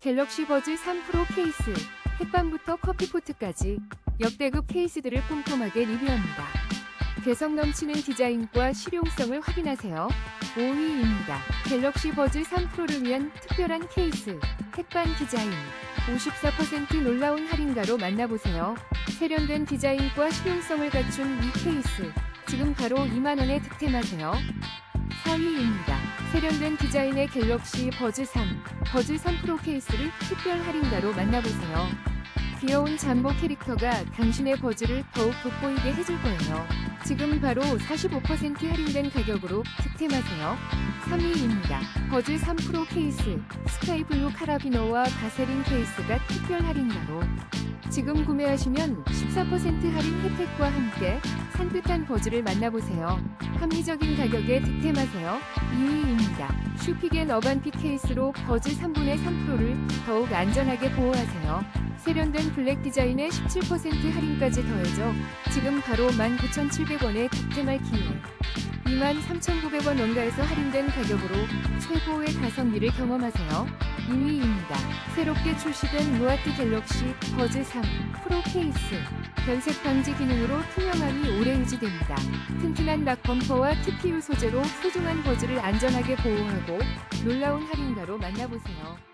갤럭시 버즈 3 프로 케이스, 햇반부터 커피포트까지 역대급 케이스들을 꼼꼼하게 리뷰합니다. 개성 넘치는 디자인과 실용성을 확인하세요. 5위입니다. 갤럭시 버즈 3 프로를 위한 특별한 케이스, 햇반 디자인. 54% 놀라운 할인가로 만나보세요. 세련된 디자인과 실용성을 갖춘 이 케이스. 지금 바로 2만원에 득템하세요. 4위입니다. 세련된 디자인의 갤럭시 버즈 3, 버즈 3 프로 케이스를 특별 할인가로 만나보세요. 귀여운 잠보 캐릭터가 당신의 버즈를 더욱 돋보이게 해줄 거예요. 지금 바로 45% 할인된 가격으로 득템하세요. 3위입니다. 버즈 3 프로 케이스, 스카이블루 카라비너와 가세린 케이스가 특별 할인가로 지금 구매하시면 14% 할인 혜택과 함께 산뜻한 버즈를 만나보세요. 합리적인 가격에 득템하세요. 2위입니다. 슈피겐 어반핏 케이스로 버즈 3분의 3%를 더욱 안전하게 보호하세요. 세련된 블랙 디자인에 17% 할인까지 더해져 지금 바로 19,700원에 득템할 기회. 23,900원 원가에서 할인된 가격으로 최고의 가성비를 경험하세요. 2위입니다. 새롭게 출시된 루아트 갤럭시 버즈 3 프로 케이스. 변색 방지 기능으로 투명함이 오래 유지됩니다. 튼튼한 락 범퍼와 TPU 소재로 소중한 버즈를 안전하게 보호하고 놀라운 할인가로 만나보세요.